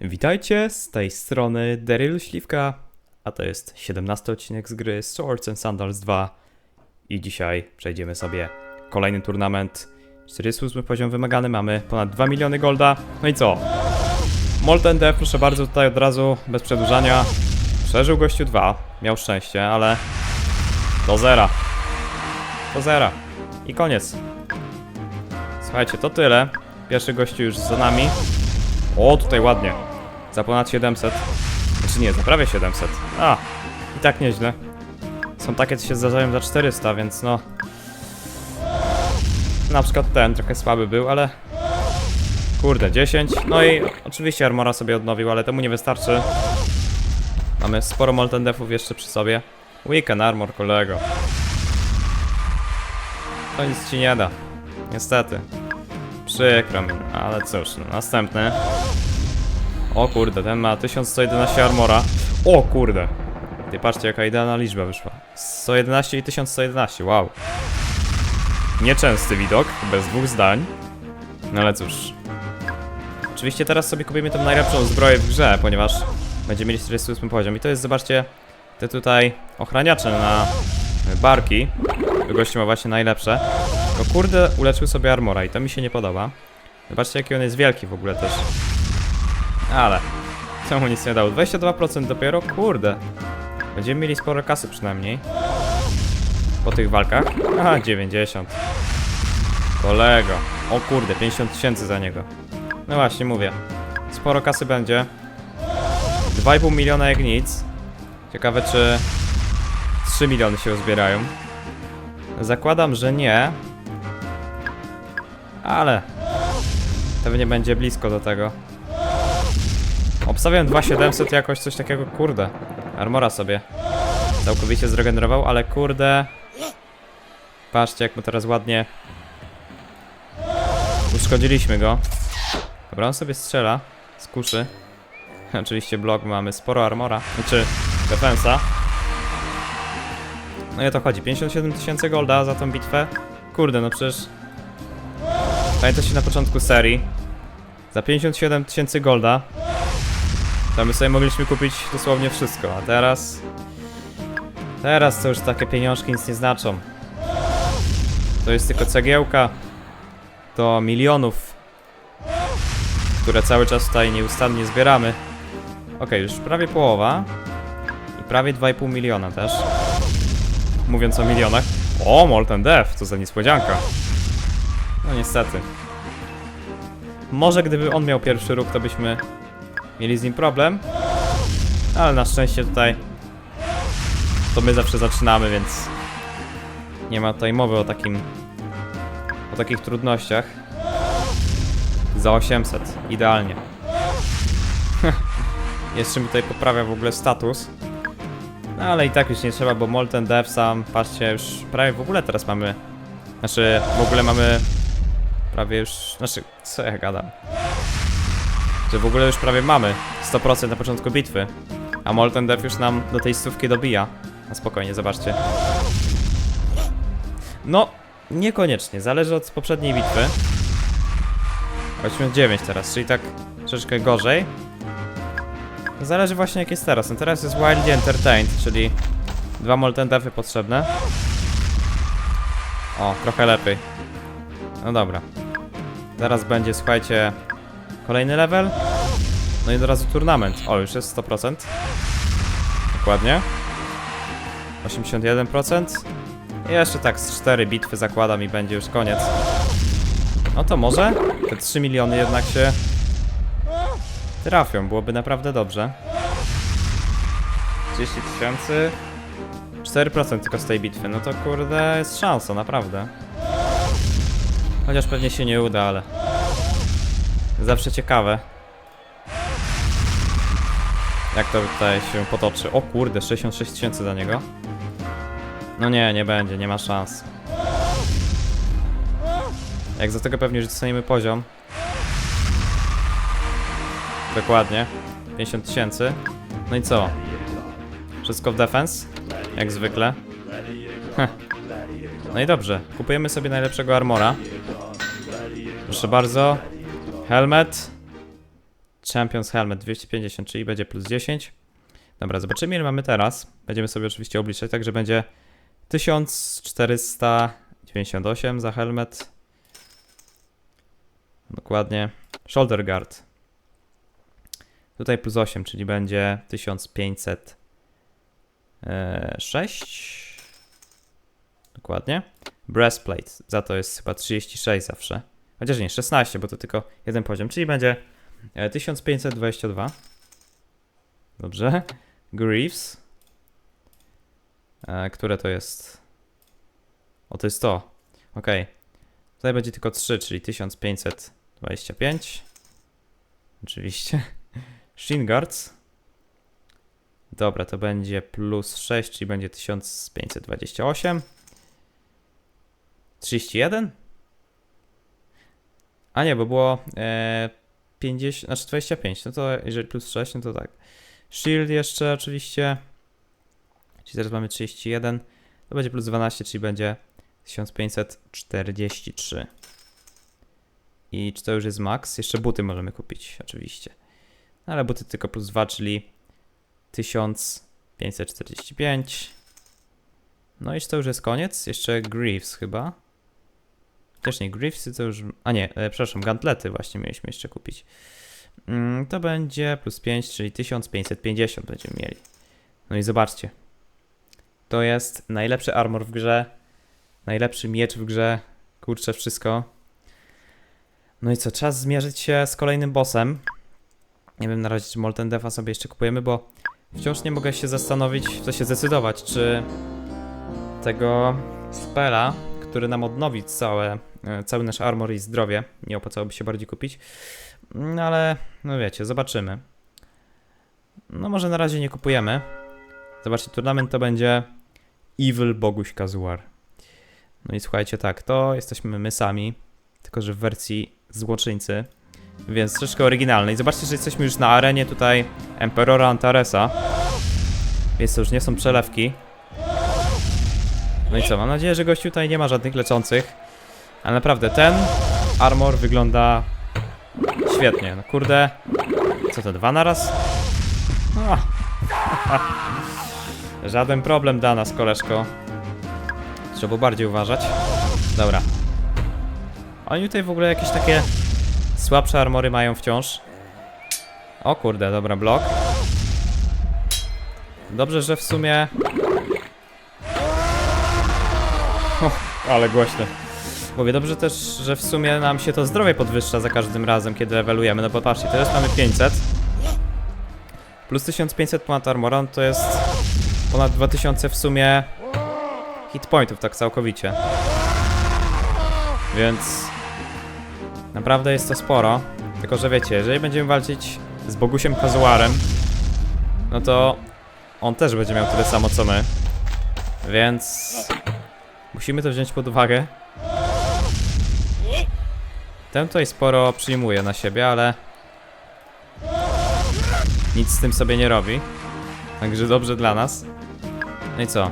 Witajcie, z tej strony Daryl Śliwka, a to jest 17 odcinek z gry Swords and Sandals 2 i dzisiaj przejdziemy sobie kolejny turnament. 48 poziom wymagany, mamy ponad 2 miliony golda, no i co? Molten Death, proszę bardzo, tutaj od razu, bez przedłużania, przeżył gościu 2, miał szczęście, ale do zera. Do zera. I koniec. Słuchajcie, to tyle. Pierwszy gościu już za nami. O, tutaj ładnie. Za ponad 700. Znaczy nie, za prawie 700. A, i tak nieźle. Są takie, co się zdarzają za 400, więc no... Na przykład ten trochę słaby był, ale... Kurde, 10. No i oczywiście Armora sobie odnowił, ale temu nie wystarczy. Mamy sporo Molten Defów jeszcze przy sobie. Weekend Armor, kolego. To nic ci nie da. Niestety. Przykro mi, ale cóż, no, następny. O kurde, ten ma 1111 armora. O kurde. Ty patrzcie jaka idealna liczba wyszła. 111 i 1111, wow. Nieczęsty widok, bez dwóch zdań. No ale cóż. Oczywiście teraz sobie kupimy tą najlepszą zbroję w grze, ponieważ będziemy mieli 48 poziom. I to jest, zobaczcie, te tutaj ochraniacze na barki. Gościu ma właśnie najlepsze. No kurde, uleczył sobie armora i to mi się nie podoba. Zobaczcie jaki on jest wielki w ogóle też. Ale, co mu nic nie dało. 22% dopiero? Kurde. Będziemy mieli sporo kasy przynajmniej. Po tych walkach. Aha, 90. Kolego. O kurde, 50 tysięcy za niego. No właśnie, mówię. Sporo kasy będzie. 2,5 miliona jak nic. Ciekawe czy 3 miliony się uzbierają. Zakładam, że nie. Ale pewnie będzie blisko do tego. Obstawiam 2700 jakoś coś takiego, kurde. Armora sobie całkowicie zregenerował, ale kurde. Patrzcie jak mu teraz ładnie uszkodziliśmy go. Dobra, on sobie strzela z kuszy. Oczywiście blok mamy sporo armora, znaczy defensa. No i o to chodzi, 57 tysięcy golda za tą bitwę. Kurde, no przecież... Pamiętacie na początku serii? Za 57 tysięcy golda to my sobie mogliśmy kupić dosłownie wszystko, a teraz... Teraz to już takie pieniążki nic nie znaczą. To jest tylko cegiełka do milionów, które cały czas tutaj nieustannie zbieramy. Okej, już prawie połowa. I prawie 2,5 miliona też. Mówiąc o milionach. O, Molten Death, to za niespodzianka. No niestety. Może gdyby on miał pierwszy róg, to byśmy mieli z nim problem. Ale na szczęście tutaj to my zawsze zaczynamy, więc nie ma tutaj mowy o takim o takich trudnościach. Za 800, idealnie. Jeszcze mi tutaj poprawia w ogóle status. No ale i tak już nie trzeba, bo Molten Dev sam, patrzcie, już prawie w ogóle teraz mamy... Znaczy, w ogóle mamy... Prawie już... Znaczy, co ja gadam? Że w ogóle już prawie mamy 100% na początku bitwy. A Molten Dev już nam do tej stówki dobija. Na spokojnie, zobaczcie. No, niekoniecznie, zależy od poprzedniej bitwy. 89 teraz, czyli tak troszeczkę gorzej. Zależy właśnie jak jest teraz. No teraz jest Wildly Entertained, czyli dwa Molten Devy potrzebne. O, trochę lepiej. No dobra. Zaraz będzie, słuchajcie, kolejny level. No i od razu turnament. O, już jest 100%. Dokładnie. 81%. I jeszcze tak z 4 bitwy zakładam i będzie już koniec. No to może te 3 miliony jednak się trafią, byłoby naprawdę dobrze. 30 tysięcy. 4% tylko z tej bitwy, no to kurde jest szansa, naprawdę. Chociaż pewnie się nie uda, ale zawsze ciekawe. Jak to tutaj się potoczy? O kurde, 66 tysięcy dla niego. No nie, nie będzie, nie ma szans. Jak za tego pewnie, że dostaniemy poziom. Dokładnie. 50 tysięcy. No i co? Wszystko w defense? Jak zwykle. No i dobrze. Kupujemy sobie najlepszego armora. Proszę bardzo. Helmet. Champions Helmet 250, czyli będzie plus 10. Dobra, zobaczymy ile mamy teraz. Będziemy sobie oczywiście obliczać, także będzie 1498 za helmet. Dokładnie. Shoulder guard. Tutaj plus 8, czyli będzie 1506. Dokładnie. Breastplate. Za to jest chyba 36 zawsze. Chociaż nie, 16, bo to tylko jeden poziom, czyli będzie e, 1522. Dobrze. Greaves. E, które to jest? O, to jest to. Ok. Tutaj będzie tylko 3, czyli 1525. Oczywiście. Shin Guards. Dobra, to będzie plus 6, czyli będzie 1528. 31? A nie, bo było e, 50, znaczy 25, no to jeżeli plus 6, no to tak. Shield jeszcze oczywiście, czyli teraz mamy 31, to będzie plus 12, czyli będzie 1543. I czy to już jest max? Jeszcze buty możemy kupić, oczywiście. No, ale buty tylko plus 2, czyli 1545. No i czy to już jest koniec? Jeszcze Greaves chyba. Też nie Greavesy, to już... A nie, e, przepraszam, gantlety właśnie mieliśmy jeszcze kupić. Mm, to będzie plus 5, czyli 1550 będziemy mieli. No i zobaczcie. To jest najlepszy armor w grze. Najlepszy miecz w grze. Kurczę, wszystko. No i co, czas zmierzyć się z kolejnym bossem. Nie wiem na razie, czy Molten Defa sobie jeszcze kupujemy, bo wciąż nie mogę się zastanowić, co się zdecydować, czy tego spela, który nam odnowi całe, e, cały nasz armor i zdrowie, nie opłacałoby się bardziej kupić. No ale, no wiecie, zobaczymy. No może na razie nie kupujemy. Zobaczcie, turnament to będzie Evil Boguś Kazuar. No i słuchajcie, tak, to jesteśmy my sami, tylko że w wersji złoczyńcy, więc troszkę oryginalnej. Zobaczcie, że jesteśmy już na arenie tutaj Emperora Antaresa, więc to już nie są przelewki. No i co, mam nadzieję, że gościu tutaj nie ma żadnych leczących, ale naprawdę ten armor wygląda świetnie. No kurde, co to, dwa naraz? Żaden problem dla nas, koleżko. Trzeba bardziej uważać. Dobra. Oni tutaj w ogóle jakieś takie słabsze armory mają wciąż. O kurde, dobra, blok. Dobrze, że w sumie... ale głośno. Mówię, dobrze też, że w sumie nam się to zdrowie podwyższa za każdym razem, kiedy levelujemy. No bo patrzcie, teraz mamy 500. Plus 1500 ponad armora, no to jest ponad 2000 w sumie hit pointów, tak całkowicie. Więc naprawdę jest to sporo. Tylko, że wiecie, jeżeli będziemy walczyć z Bogusiem Kazuarem, no to on też będzie miał tyle samo co my. Więc musimy to wziąć pod uwagę. Ten tutaj sporo przyjmuje na siebie, ale nic z tym sobie nie robi. Także dobrze dla nas. No i co?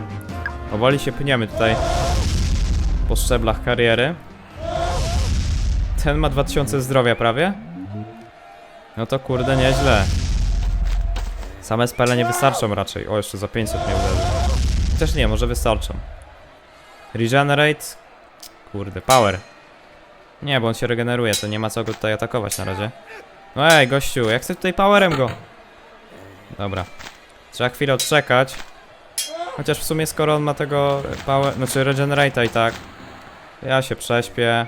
Powoli się pniemy tutaj po szczeblach kariery. Ten ma 2000 zdrowia prawie. No to kurde nieźle. Same spele nie wystarczą raczej. O, jeszcze za 500 mnie uderzy. Też nie, może wystarczą. Regenerate. Kurde, power. Nie, bo on się regeneruje, to nie ma co go tutaj atakować na razie. No ej, gościu, jak chcę tutaj powerem go? Dobra. Trzeba chwilę odczekać. Chociaż w sumie skoro on ma tego power, znaczy regenerate'a i tak. Ja się prześpię.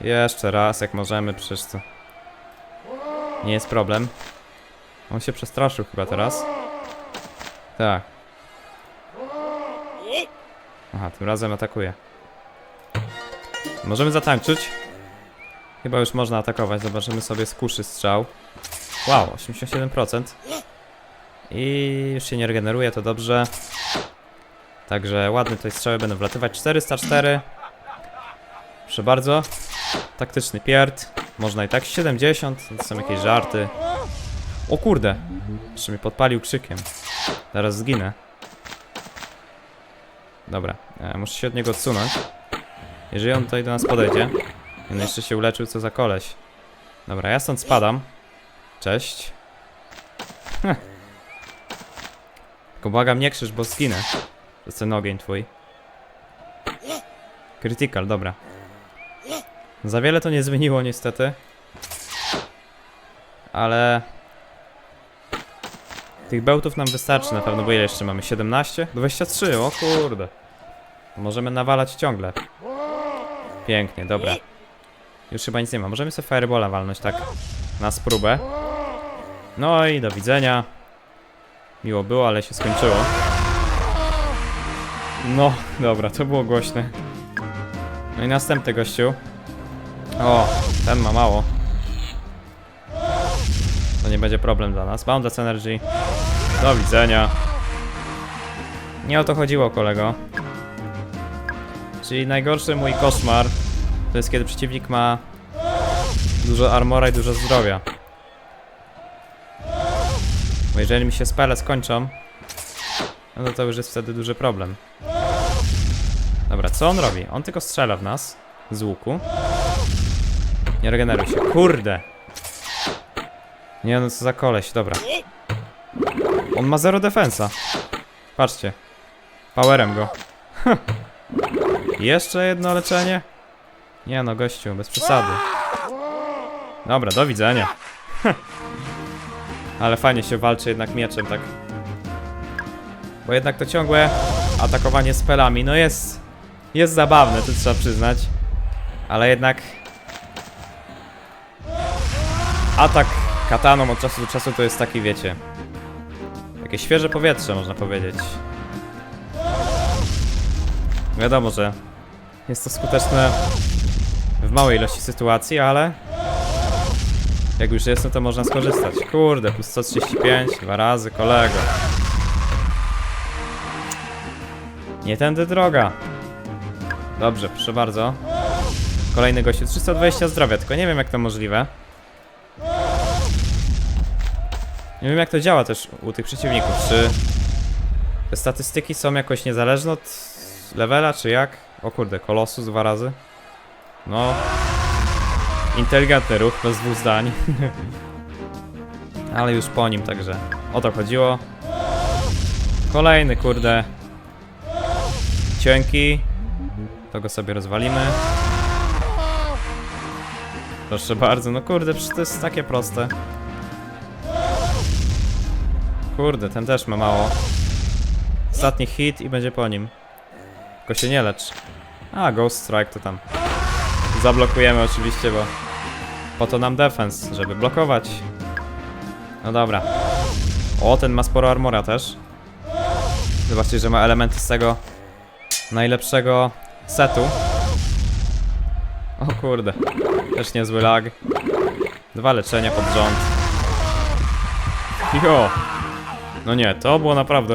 Jeszcze raz, jak możemy, przecież to... Nie jest problem. On się przestraszył chyba teraz. Tak. Aha, tym razem atakuje. Możemy zatańczyć. Chyba już można atakować. Zobaczymy sobie z kuszy strzał. Wow, 87%. I już się nie regeneruje, to dobrze. Także ładne tutaj strzały będą wlatywać. 404. Proszę bardzo. Taktyczny pierd. Można i tak 70. To są jakieś żarty. O kurde. Jeszcze mnie podpalił krzykiem. Zaraz zginę. Dobra, e, muszę się od niego odsunąć. Jeżeli on tutaj do nas podejdzie. On jeszcze się uleczył, co za koleś. Dobra, ja stąd spadam. Cześć. Heh. Tylko błagam, nie krzyż, bo zginę. To jest ten ogień twój. Critical, dobra. Za wiele to nie zmieniło niestety. Ale... Tych bełtów nam wystarczy na pewno, bo ile jeszcze mamy? 17? 23, o kurde. Możemy nawalać ciągle. Pięknie, dobra. Już chyba nic nie ma. Możemy sobie firebola walnąć tak na spróbę. No i do widzenia. Miło było, ale się skończyło. No, dobra, to było głośne. No i następny gościu. O, ten ma mało. To nie będzie problem dla nas. Boundless Energy. Do widzenia. Nie o to chodziło, kolego. Czyli najgorszy mój koszmar to jest kiedy przeciwnik ma dużo armora i dużo zdrowia. Bo jeżeli mi się spele skończą, no to to już jest wtedy duży problem. Dobra, co on robi? On tylko strzela w nas z łuku. Nie regeneruj się. Kurde! Nie no, co za koleś, dobra. On ma zero defensa. Patrzcie. Powerem go. Jeszcze jedno leczenie? Nie no, gościu, bez przesady. Dobra, do widzenia. Ale fajnie się walczy jednak mieczem, tak. Bo jednak to ciągłe atakowanie spelami, no jest... Jest zabawne, to trzeba przyznać. Ale jednak... Atak kataną od czasu do czasu to jest taki, wiecie... Takie świeże powietrze, można powiedzieć. Wiadomo, że jest to skuteczne w małej ilości sytuacji, ale jak już jest, no to można skorzystać. Kurde, plus 135, dwa razy, kolego. Nie tędy droga. Dobrze, proszę bardzo. Kolejny gościu, 320 zdrowia, tylko nie wiem jak to możliwe. Nie wiem jak to działa też u tych przeciwników, czy te statystyki są jakoś niezależne od levela, czy jak? O kurde, kolosus dwa razy. No. Inteligentny ruch, bez dwóch zdań. Ale już po nim, także o to chodziło. Kolejny, kurde. Cienki. To go sobie rozwalimy. Proszę bardzo, no kurde, przecież to jest takie proste. Kurde, ten też ma mało. Ostatni hit i będzie po nim. Tylko się nie lecz. A, Ghost Strike to tam. Zablokujemy oczywiście, bo po to nam defense, żeby blokować. No dobra. O, ten ma sporo armora też. Zobaczcie, że ma elementy z tego najlepszego setu. O kurde. Też niezły lag. Dwa leczenia pod rząd. Jo. No nie, to było naprawdę...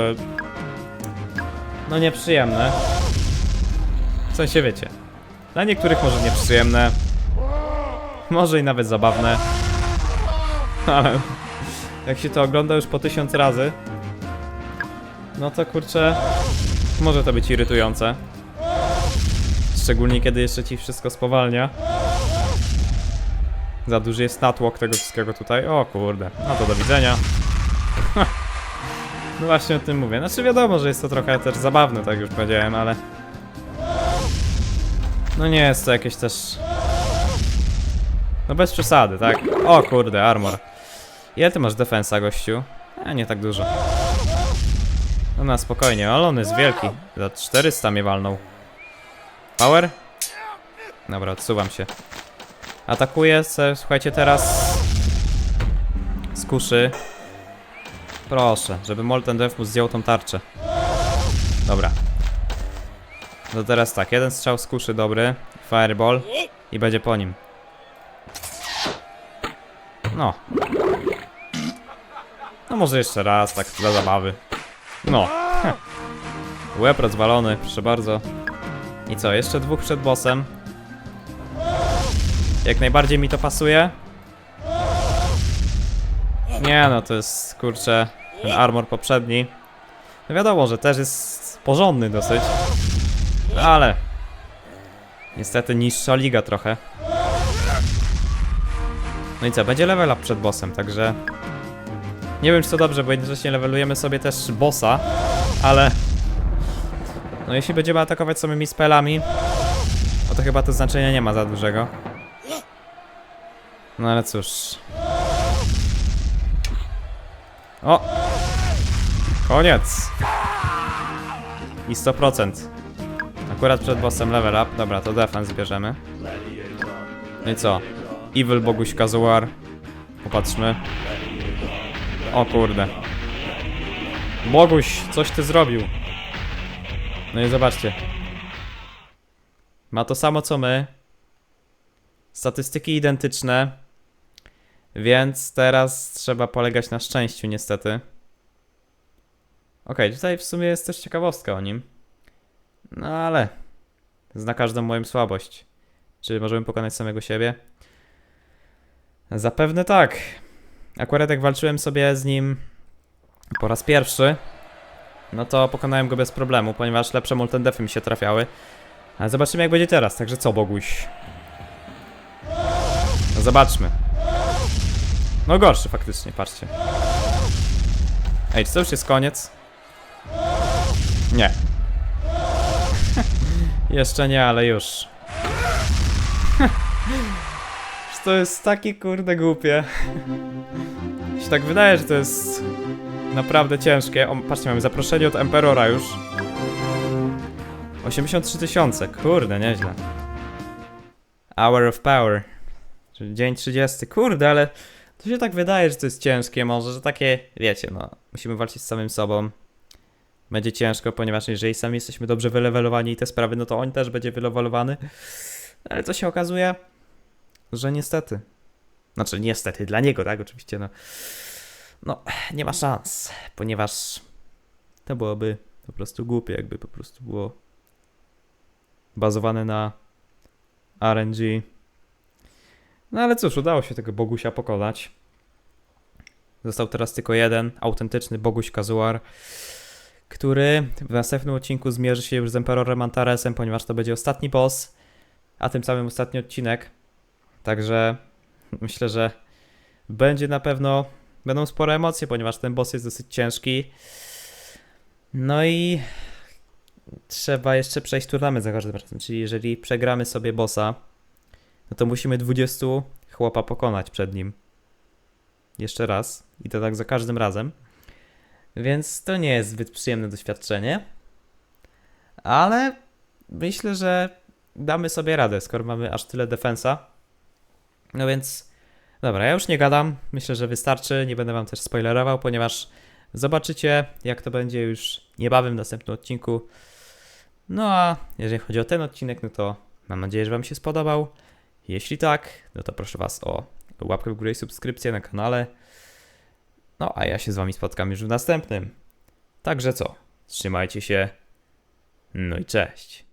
No nieprzyjemne. W sensie wiecie. Dla niektórych może nieprzyjemne. Może i nawet zabawne. Ale jak się to ogląda już po tysiąc razy, no to kurczę, może to być irytujące. Szczególnie kiedy jeszcze ci wszystko spowalnia. Za duży jest natłok tego wszystkiego tutaj. O kurde, no to do widzenia. No właśnie o tym mówię. Znaczy wiadomo, że jest to trochę też zabawne, tak już powiedziałem, ale... No nie jest to jakieś też... No bez przesady, tak? O kurde, armor. Ile ty masz defensa, gościu? A, nie tak dużo. No na spokojnie, ale on jest wielki. Za 400 mnie walnął. Power? Dobra, odsuwam się. Atakuję słuchajcie, teraz... Z kuszy. Proszę, żeby Molten Defmus zdjął tą tarczę. Dobra. No teraz tak, jeden strzał z kuszy dobry. Fireball. I będzie po nim. No. No może jeszcze raz, tak dla zabawy. No. Łeb rozwalony, proszę bardzo. I co, jeszcze dwóch przed bossem. Jak najbardziej mi to pasuje. Nie no, to jest, kurczę, ten armor poprzedni. No wiadomo, że też jest porządny dosyć. Ale... Niestety niższa liga trochę. No i co, będzie level up przed bossem, także... Nie wiem, czy to dobrze, bo jednocześnie levelujemy sobie też bossa, ale... No jeśli będziemy atakować samymi spelami, no to chyba to znaczenia nie ma za dużego. No ale cóż... O! Koniec! I 100%. Akurat przed bossem level up. Dobra, to defense bierzemy. No i co? Evil Boguś Kazuar. Popatrzmy. O kurde. Boguś, coś ty zrobił. No i zobaczcie. Ma to samo co my. Statystyki identyczne. Więc teraz trzeba polegać na szczęściu, niestety. Okej, tutaj w sumie jest też ciekawostka o nim. No ale. Zna każdą moją słabość. Czy możemy pokonać samego siebie? Zapewne tak. Akurat jak walczyłem sobie z nim po raz pierwszy, no to pokonałem go bez problemu, ponieważ lepsze molten defy mi się trafiały. Ale zobaczymy jak będzie teraz, także co Boguś? No zobaczmy. No gorszy faktycznie, patrzcie. Ej, czy to już jest koniec? Nie. Jeszcze nie, ale już. Że to jest takie kurde głupie. Się tak wydaje, że to jest naprawdę ciężkie. O, patrzcie, mamy zaproszenie od Emperora już. 83 tysiące, kurde, nieźle. Hour of Power. Czyli dzień 30. Kurde, ale to się tak wydaje, że to jest ciężkie może, że takie, wiecie, no, musimy walczyć z samym sobą. Będzie ciężko, ponieważ jeżeli sami jesteśmy dobrze wylewelowani i te sprawy, no to on też będzie wylewelowany. Ale co się okazuje, że niestety. Znaczy, niestety dla niego, tak? Oczywiście, no. No, nie ma szans, ponieważ to byłoby po prostu głupie, jakby po prostu było bazowane na RNG. No ale cóż, udało się tego Bogusia pokonać. Został teraz tylko jeden, autentyczny Boguś Kazuar, który w następnym odcinku zmierzy się już z Emperorem Antaresem, ponieważ to będzie ostatni boss, a tym samym ostatni odcinek. Także myślę, że będzie na pewno, będą spore emocje, ponieważ ten boss jest dosyć ciężki. No i trzeba jeszcze przejść turnament za każdym razem, czyli jeżeli przegramy sobie bossa, no to musimy 20 chłopa pokonać przed nim. Jeszcze raz. I to tak za każdym razem. Więc to nie jest zbyt przyjemne doświadczenie. Ale myślę, że damy sobie radę, skoro mamy aż tyle defensa. No więc, dobra, ja już nie gadam. Myślę, że wystarczy. Nie będę wam też spoilerował, ponieważ zobaczycie, jak to będzie już niebawem w następnym odcinku. No a jeżeli chodzi o ten odcinek, no to mam nadzieję, że wam się spodobał. Jeśli tak, no to proszę Was o łapkę w górę i subskrypcję na kanale. No a ja się z Wami spotkam już w następnym. Także co? Trzymajcie się. No i cześć.